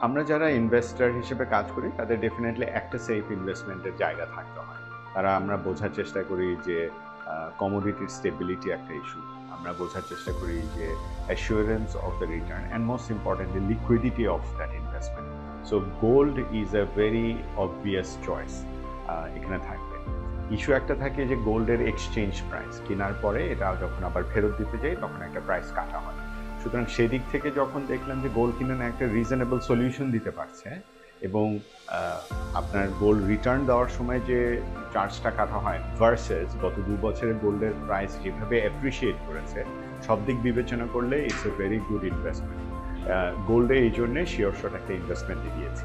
আমরা যারা ইনভেস্টার হিসেবে কাজ করি, তাদের ডেফিনেটলি একটা সেফ ইনভেস্টমেন্টের জায়গা থাকতে হয়। তারা আমরা বোঝার চেষ্টা করি যে কমোডিটির স্টেবিলিটি একটা ইস্যু আমরা বোঝার চেষ্টা করি যে assurance of the return and most importantly liquidity of that investment so gold is a very obvious choice এখানে থাকবে। ইস্যু একটা থাকে যে গোল্ডের এক্সচেঞ্জ প্রাইস কেনার পরে এটা যখন আবার ফেরত দিতে যাই, তখন একটা প্রাইস কাটা হয়। সুতরাং সেদিক থেকে যখন দেখলাম যে গোল্ড কিনে একটা রিজনেবল সলিউশন দিতে পারছে এবং আপনার গোল্ড রিটার্ন দেওয়ার সময় যে চার্জটা কাটা হয় ভার্সেস গত দু বছরে গোল্ডের প্রাইস যেভাবে অ্যাপ্রিসিয়েট করেছে, সব দিক বিবেচনা করলে it's a very good investment গোল্ডে এই জন্যে শেয়ার শট একটা ইনভেস্টমেন্ট দিয়েছি